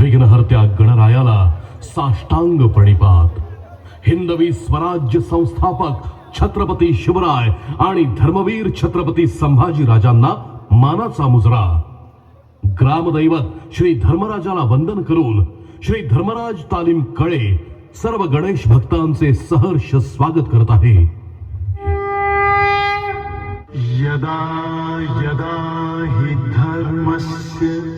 विघ्नहर्त्या गणरायाला साष्टांग प्रणिपात हिंदवी स्वराज्य संस्थापक छत्रपती शिवराय आणि धर्मवीर छत्रपती संभाजी राजांना मानाचा मुजरा. ग्रामदैवत श्री धर्मराजाला वंदन करून श्री धर्मराज तालीम कळे सर्व गणेश भक्तांचे सहर्ष स्वागत करत आहे. यदा यदा हि धर्मस्य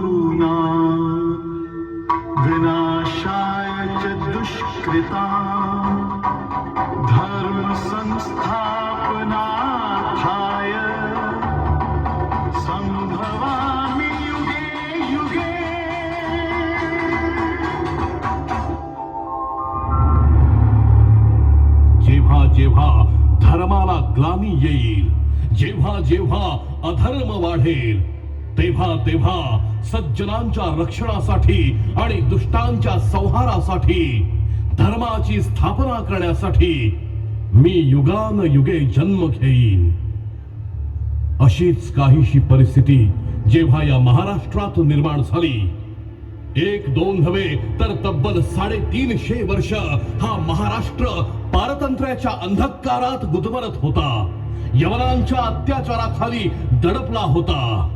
धर्म वाढेल. तेव्हा तेव्हा सज्जनांच्या रक्षणासाठी आणि दुष्टांच्या संहारासाठी धर्माची स्थापना करण्यासाठी मी युगान युगे जन्म घेईन. अशीच काहीशी परिस्थिती जेव्हा या महाराष्ट्रात निर्माण झाली. एक दोन नव्हे तर तब्बल साडेतीनशे वर्ष हा महाराष्ट्र पारतंत्र्याच्या अंधकारात गुदमरत होता. यवनांच्या अत्याचाराखाली दडपला होता.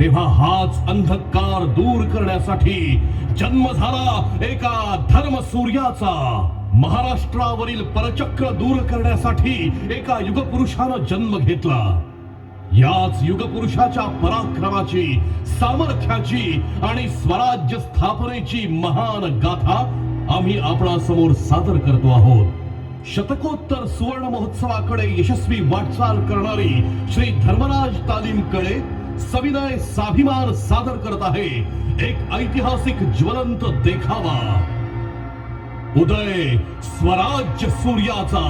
तेव्हा हाच अंधकार दूर करण्यासाठी जन्म झाला एका धर्मसूर्याचा. महाराष्ट्रावरील परचक्र दूर करण्यासाठी एका युगपुरुषानं जन्म घेतला. याच युगपुरुषाच्या पराक्रमाची सामर्थ्याची आणि स्वराज्य स्थापनेची महान गाथा आम्ही आपणासमोर सादर करतो आहोत. शतकोत्तर सुवर्ण महोत्सवाकडे यशस्वी वाटचाल करणारी श्री धर्मराज तालीम कळे सविनय साभिमान सादर करत आहे एक ऐतिहासिक ज्वलंत देखावा. उदय स्वराज्य सूर्याचा.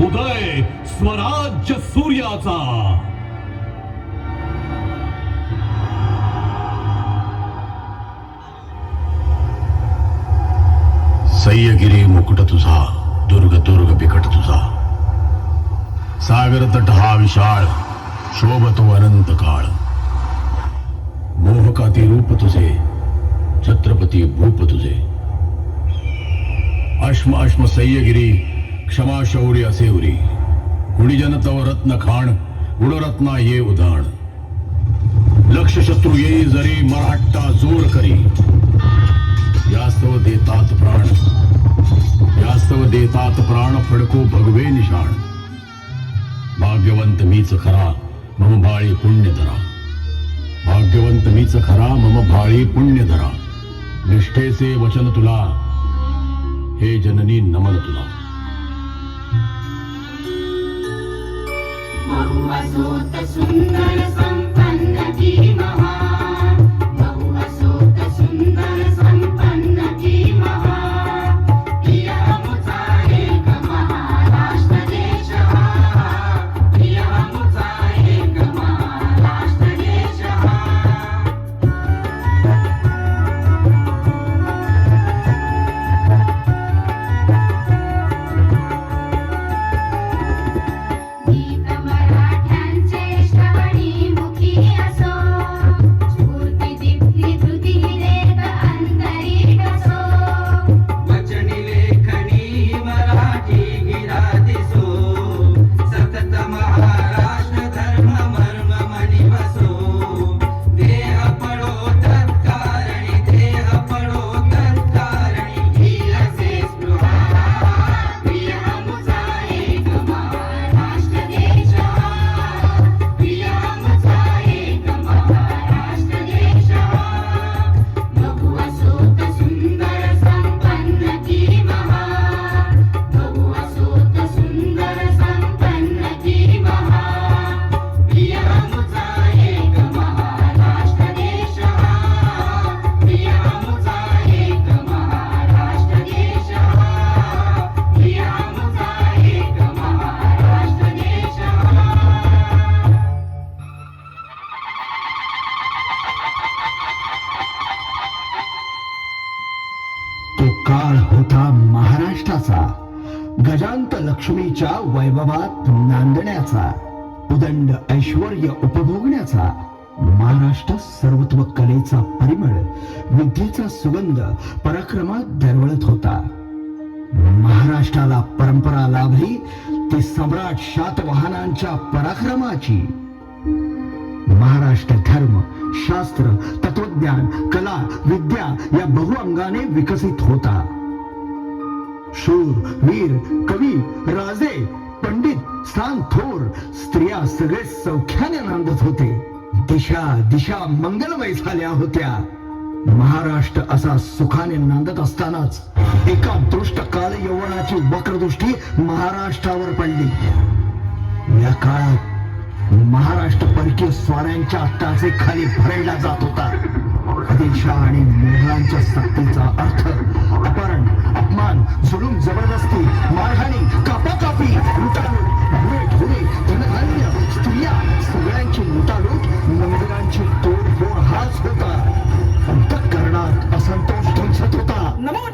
उदय स्वराज्य सूर्याचा. सह्यगिरी मुकुट तुझा दुर्ग दुर्ग बिकट तुझा. सागर तट हा विशाळ शोभतो अनंत काळ. मोहकाती रूप तुझे छत्रपती भूप तुझे. अश्म अश्म सह्यगिरी क्षमा शौर्य असे उरी. गुणीजन तव रत्न खाण गुणरत्ना ये उदाण. लक्ष शत्रू येई जरी मराठा जोर करी. यास्तव देतात प्राण. यास्तव देतात प्राण फडको भगवे निशाण. भाग्यवंत मीच खरा मम भाळी पुण्य धरा भाग्यवंत मीच खरा मम भाळी पुण्य धरा निष्ठेचे वचन तुला हे जननी नमन तुला. सुंदर संपन्न की महा लक्ष्मीच्या वैभवात नांदण्याचा उदंड ऐश्वर उपभोगण्याचा महाराष्ट्र सर्वत्व कलेचा परिमळ विद्येचा सुगंध पराक्रमात दरवळत होता. महाराष्ट्राला परंपरा लाभली ते सम्राट शातवाहनांच्या पराक्रमाची. महाराष्ट्र धर्म शास्त्र तत्वज्ञान कला विद्या या बहुअंगाने विकसित होता. शूर वीर कवी राजे पंडित स्थान थोर स्त्रिया सगळे सौख्याने नांदत होते. दिशा दिशा मंगलमय झाल्या होत्या. महाराष्ट्र असा सुखाने नांदत असतानाच एका दृष्ट काल यवनाची वक्रदृष्टी महाराष्ट्रावर पडली. या काळात महाराष्ट्र परकीय स्वाऱ्यांच्या टाचे खाली भरडला जात होता. आदिलशाह आणि मुघलांच्या सत्तेचा अर्थ अपहरण अपमान जुलूम जबरदस्ती मारहाणी कापाकापी लुटालूट भुवे ढोरे धनधान्य स्त्रिया सगळ्यांची लुटालूट मंदिरांची तोडफोड हाच होता. अंतकरणात असंतोष ध्वंसत होता. नमो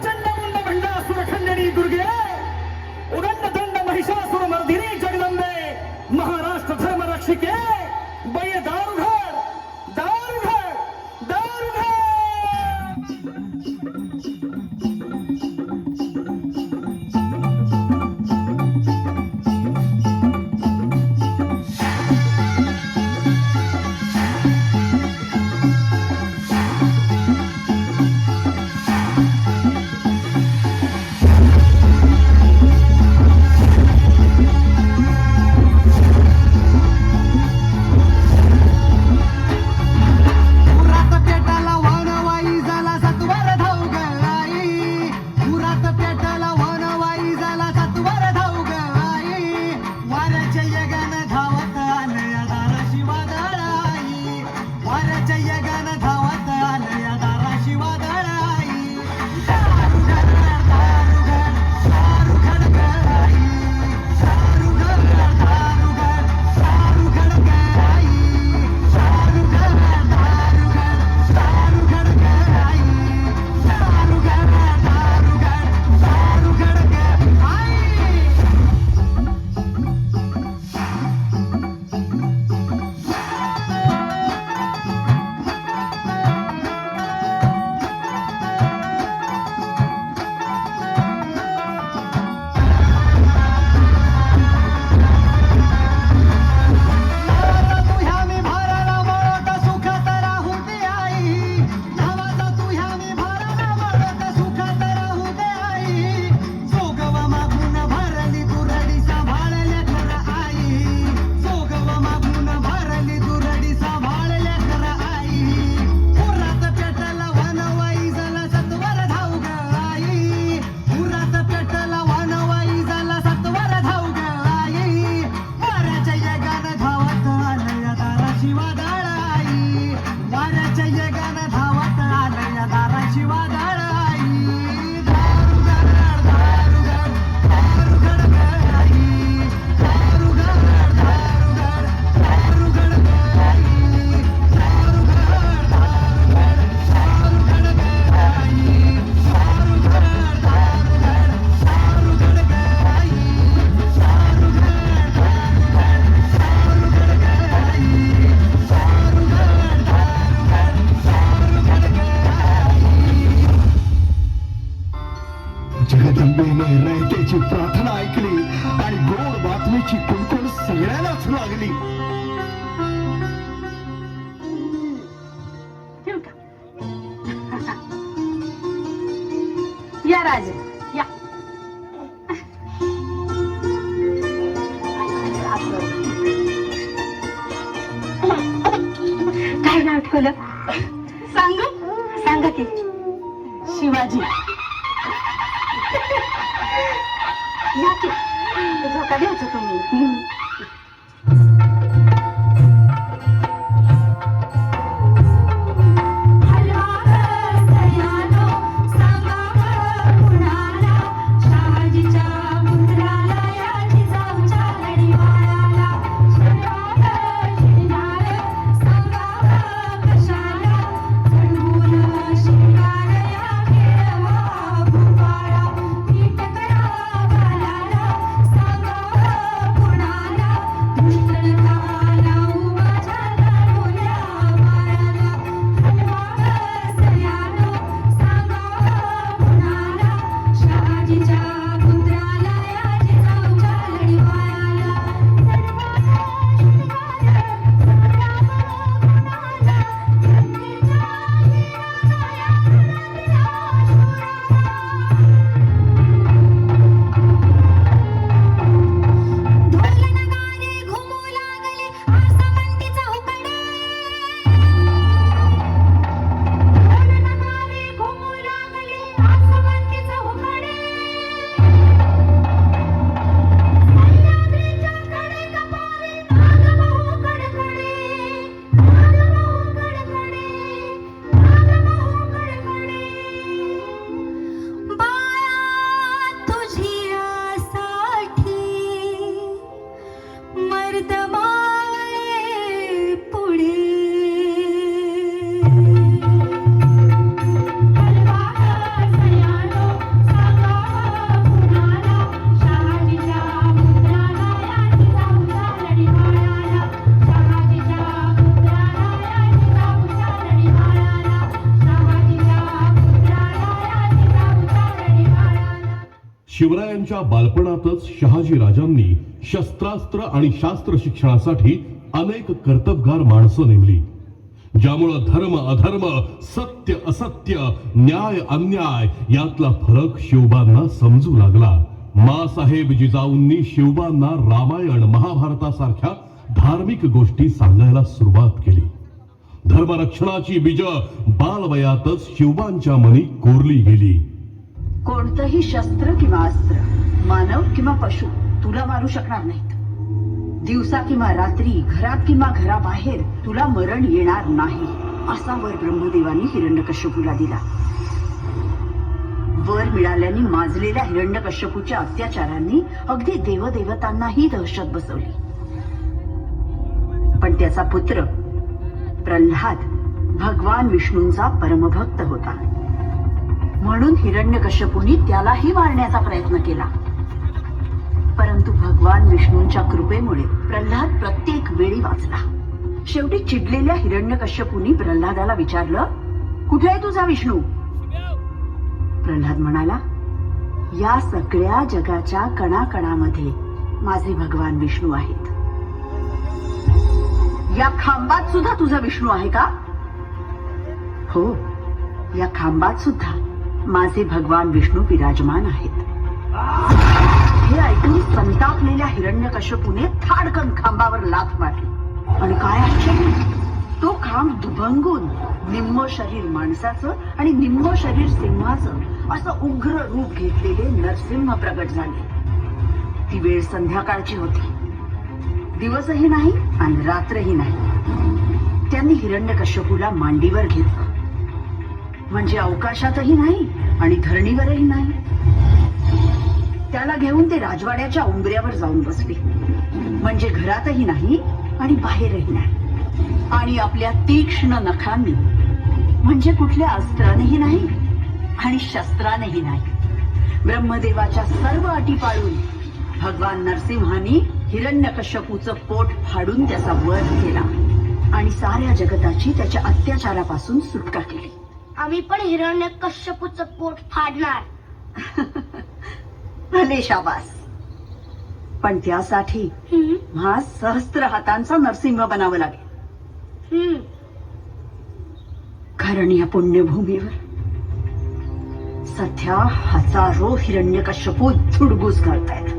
जगदंबेने रयतेची प्रार्थना ऐकली आणि गोड बातमीची कुणकुण सगळ्यांनाच लागली. या राजे या. काय नाव ठेवलं? शिवरायांच्या बालपणातच शहाजी राजांनी शस्त्रास्त्र आणि शास्त्र शिक्षणासाठी अनेक कर्तबगार माणसं नेमली ज्यामुळं धर्म अधर्म सत्य असत्य न्याय अन्याय यातला फरक शिवबांना समजू लागला. मासाहेब जिजाऊंनी शिवबांना रामायण महाभारतासारख्या धार्मिक गोष्टी सांगायला सुरुवात केली. धर्मरक्षणाची बीज बालवयातच शिवबांच्या मनी कोरली गेली. कोणतंही शस्त्र किंवा अस्त्र मानव किंवा पशु तुला मारू शकणार नाहीत. दिवसा किंवा रात्री घरात किंवा घराबाहेर तुला मरण येणार नाही असा वर ब्रह्मदेवानी हिरण्यकश्यपूला दिला. वर मिळाल्याने माजलेल्या हिरण्यकश्यपूच्या अत्याचारांनी अगदी देवदेवतांनाही दहशत बसवली. पण त्याचा पुत्र प्रल्हाद भगवान विष्णूंचा परमभक्त होता. म्हणून हिरण्यकश्यपूंनी त्यालाही मारण्याचा प्रयत्न केला. परंतु भगवान विष्णूंच्या कृपेमुळे प्रल्हाद प्रत्येक वेळी वाचला. शेवटी चिडलेल्या हिरण्यकश्यपूंनी प्रल्हादाला विचारलं कुठे आहे तुझा विष्णू? प्रल्हाद म्हणाला या सगळ्या जगाच्या कणाकणामध्ये माझे भगवान विष्णू आहेत. या खांबात सुद्धा तुझा विष्णू आहे का? हो या खांबात सुद्धा. माझे भगवान विष्णू विराजमान आहेत. हे ऐकून संतापलेल्या हिरण्यकश्यपूने थाडकन खांबावर लाथ मारली. आणि काय आश्चर्य? तो खांब दुभंगून निम्म शरीर माणसाचं आणि निम्म शरीर सिंहाचं असं उग्र रूप घेतलेले नरसिंह प्रगट झाले. ती वेळ संध्याकाळची होती. दिवसही नाही आणि रात्रही नाही. त्यांनी हिरण्यकश्यपूला मांडीवर घेतलं. म्हणजे अवकाशातही नाही आणि धरणीवरही नाही. त्याला घेऊन ते राजवाड्याच्या उंबऱ्यावर जाऊन बसले. म्हणजे घरातही नाही आणि बाहेरही नाही. आणि आपल्या तीक्ष्ण नखांनी म्हणजे कुठल्या अस्त्रानेही नाही आणि शस्त्रानेही नाही ब्रह्मदेवाच्या सर्व अटी पाळून भगवान नरसिंहानी हिरण्यकश्यपूचं पोट फाडून त्याचा वध केला आणि साऱ्या जगताची त्याच्या अत्याचारापासून सुटका केली. आम्ही पण हिरण्य कश्यपूचं पोट फाडणार. भले शाबास. पण त्यासाठी हा सहस्त्र हातांचा नरसिंह बनावं लागेल. कारण या पुण्यभूमीवर सध्या हजारो हिरण्यकश्यपू धुडगूस घालतायत.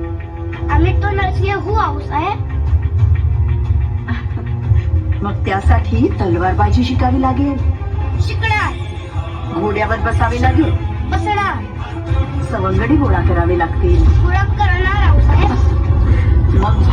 आम्ही तो नरसिंह हू आहोत साहेब मग त्यासाठी तलवारबाजी शिकावी लागेल. शिकणार. घोड्यावर बसावे लागेल. बसणार सवंगडी गोळा करावे लागतील. पुरा करणार आहोत साहेब मग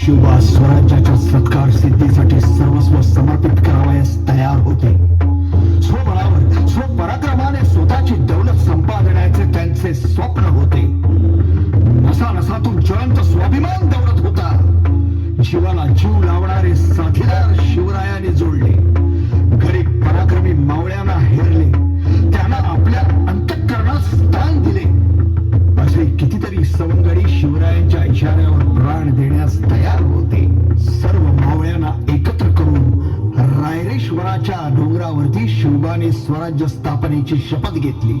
शिवबा स्वराज्याच्या सत्कार सिद्धीसाठी सर्वस्व समर्पित करावयास तयार होते. संपादण्याचे स्वप्न होते. नसा नसातून ज्वलंत स्वाभिमान दौडत होता. जीवाला जीव लावणारे साथीदार शिवरायाने जोडले. गरीब पराक्रमी मावळ्यांना हेरले. त्यांना आपल्या अंतकरणात स्थान दिले. असे कितीतरी सवंगडी शिवरायांच्या इशाऱ्यावर प्राण देण्यास तयार होते. सर्व मावळ्यांना एकत्र करून रायरेश्वराच्या डोंगरावरती शिवबाने स्वराज्य स्थापनेची शपथ घेतली.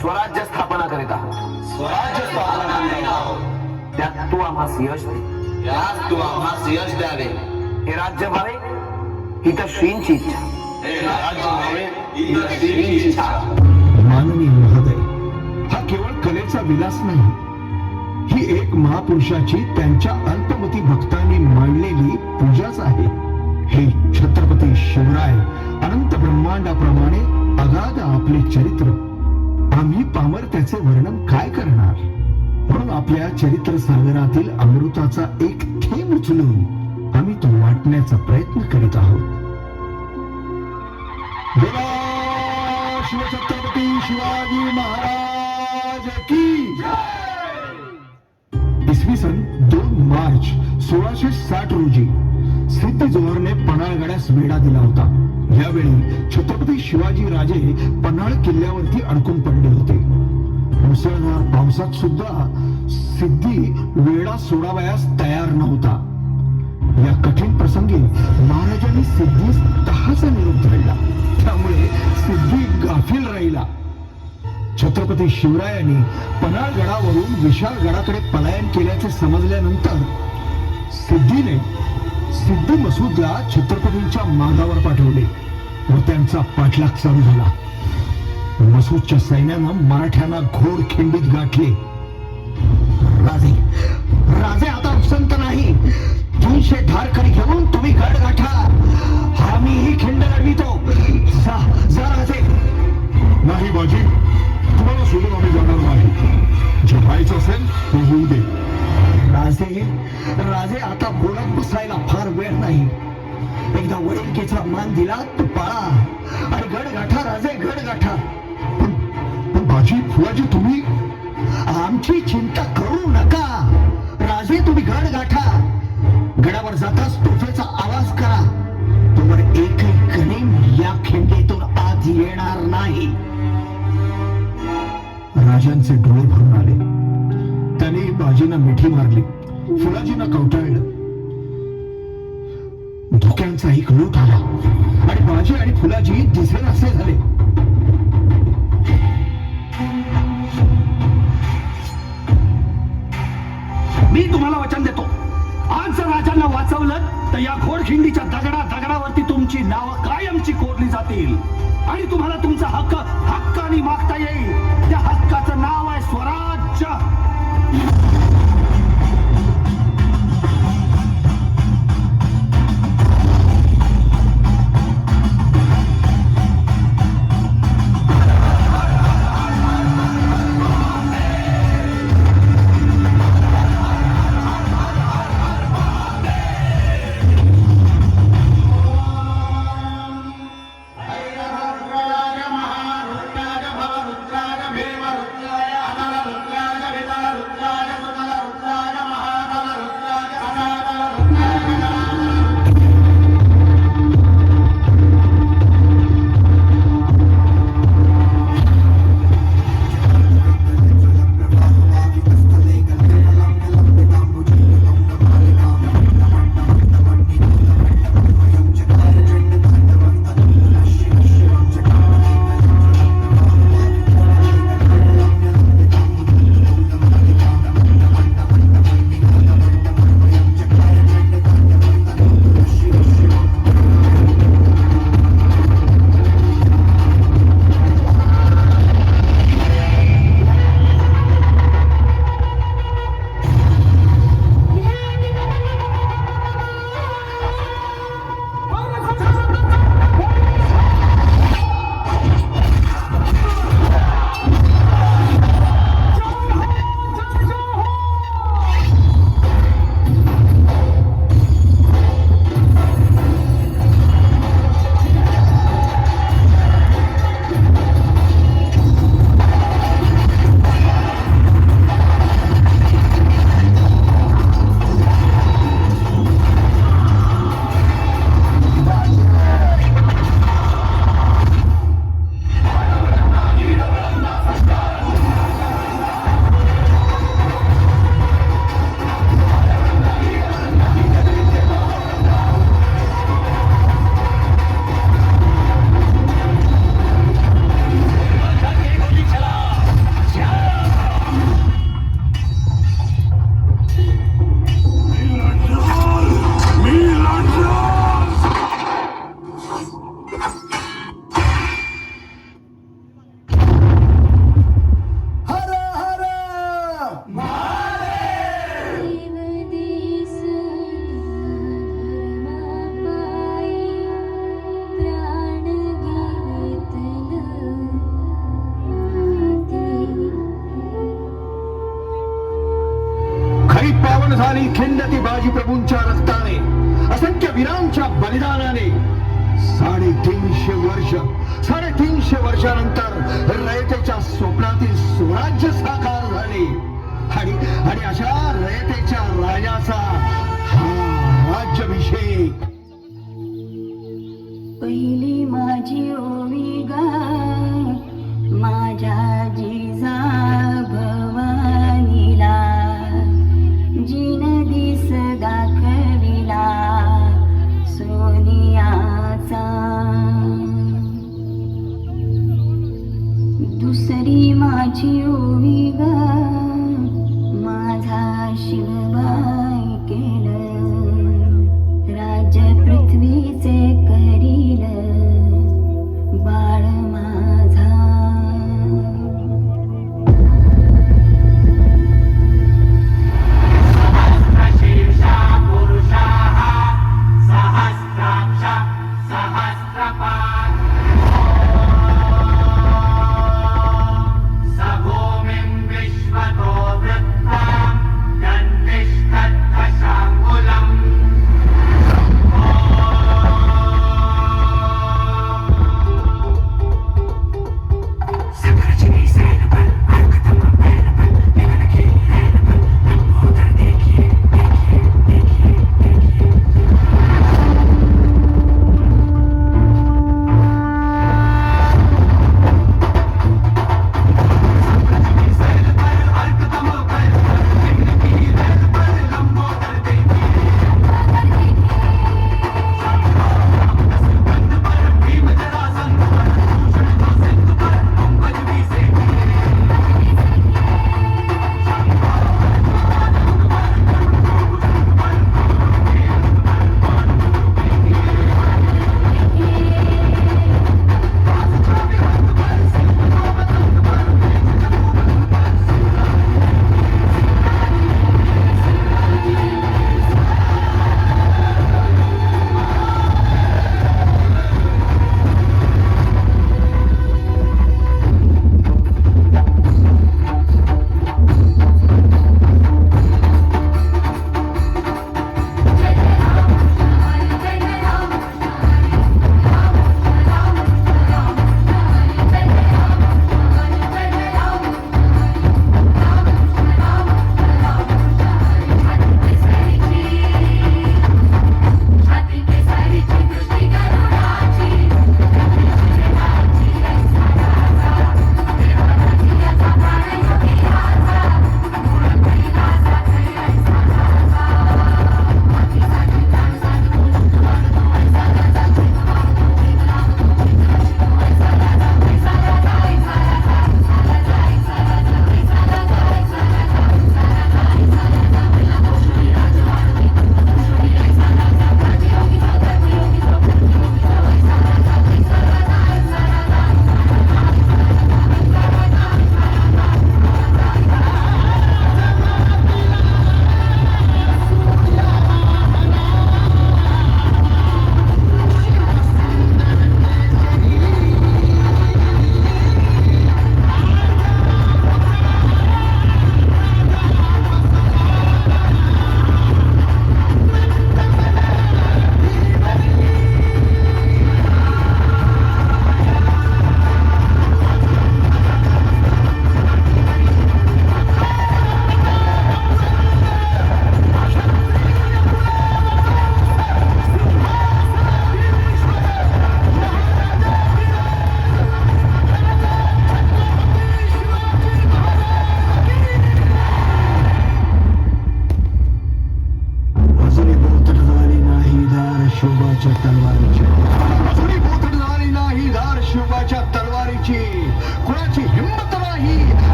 स्वराज्य स्थापना करीत आहोत. स्वराज्य स्थापना करीत आहोत. त्यात तू आम्हास यश दे. तू आम्हास यश द्यावे. हे राज्य व्हावे ही तर श्रींची इच्छा. हे राज्य व्हावे ही तर श्रींची इच्छा. माननीय महोदय हा केवळ कलेचा विलास नाही ही एक महापुरुषाची त्यांच्या अल्पमती भक्तांनी मांडलेली पूजाच आहे. हे छत्रपती शिवराय अनंत ब्रह्मांडाप्रमाणे अगाध आपले चरित्र. आम्ही पामर त्याचे वर्णन काय करणार? म्हणून आपल्या चरित्र सागरातील अमृताचा एक थेंब उचलून आम्ही तो वाटण्याचा प्रयत्न करीत आहोत. बोला शिवछत्रपती शिवाजी महाराज की इसवी सन दोन मार्च सोळाशे साठ रोजी सिद्ध जोहरने पन्हाळगडास वेढा दिला होता. यावेळी छत्रपती शिवाजी राजे पन्हाळ किल्ल्यावरती अडकून पडले होते. मुसळधार पावसात सुद्धा सिद्धी वेळा सोडावयास तयार नव्हता. या कठीण प्रसंगी महाराजांनी सिद्धीस तहाचा निरोप धरला. त्यामुळे सिद्धी गाफील राहिला. छत्रपती शिवरायांनी पन्हाळगडावरून विशाळगडाकडे पलायन केल्याचे समजल्यानंतर सिद्धीने सिद्धी मसूदला छत्रपतींच्या मागावर पाठवले व त्यांचा पाठलाग चालू झाला. मसूदच्या सैन्यानं मराठ्यांना घोड खिंडीत गाठले. राजे राजे आता उसंत नाही. तीनशे धारकरी घेऊन तुम्ही गड गाठा. आम्ही ही खिंड लढवितो. जा जा राजे. नाही बाजी तुम्हाला सोडून आम्ही जाणार नाही. जे व्हायचं असेल ते होऊ दे. राजे. राजे आता बोलत बसायला फार वेळ नाही. एकदा वडिलकीचा मान दिला तू पाळा. आणि गड गाठा राजे गड गाठा पण बाजी फुलाजी तुम्ही आमची चिंता करू नका. राजे तुम्ही गड गाठा गडावर जाताच तोफेचा आवाज करा. तुम्हाला एकही गणिम या खिंडीतून आत येणार नाही. राजांचे डोळे भरून आले. बाजींना मिठी मारली. फुलाजींना कवटाळलं धोक्यांचा एक लूट आला. आणि बाजी आणि फुलाजी दिसेल असे झाले. मी तुम्हाला वचन देतो. आज जर राजांना वाचवलं तर या घोडखिंडीच्या दगडा दगडावरती तुमची नावं कायमची कोरली जातील. आणि तुम्हाला तुमचा हक्क हक्काने मागता येईल. त्या हक्काचं नाव आहे स्वराज्य. झाली. खिंडती बाजी प्रभूंच्या रक्ताने. असंख्य वीरांच्या बलिदानाने. साडेतीनशे वर्ष साडेतीनशे वर्षानंतर रयतेच्या स्वप्नातील स्वराज्य साकार झाले. आणि आणि अशा रयतेच्या राजाचा हा राज्याभिषेक. पहिली माझी ओवी गा माझ्या जिजा जिन दिस दाखविला सोनियाचा. दुसरी माझी ओवी गा.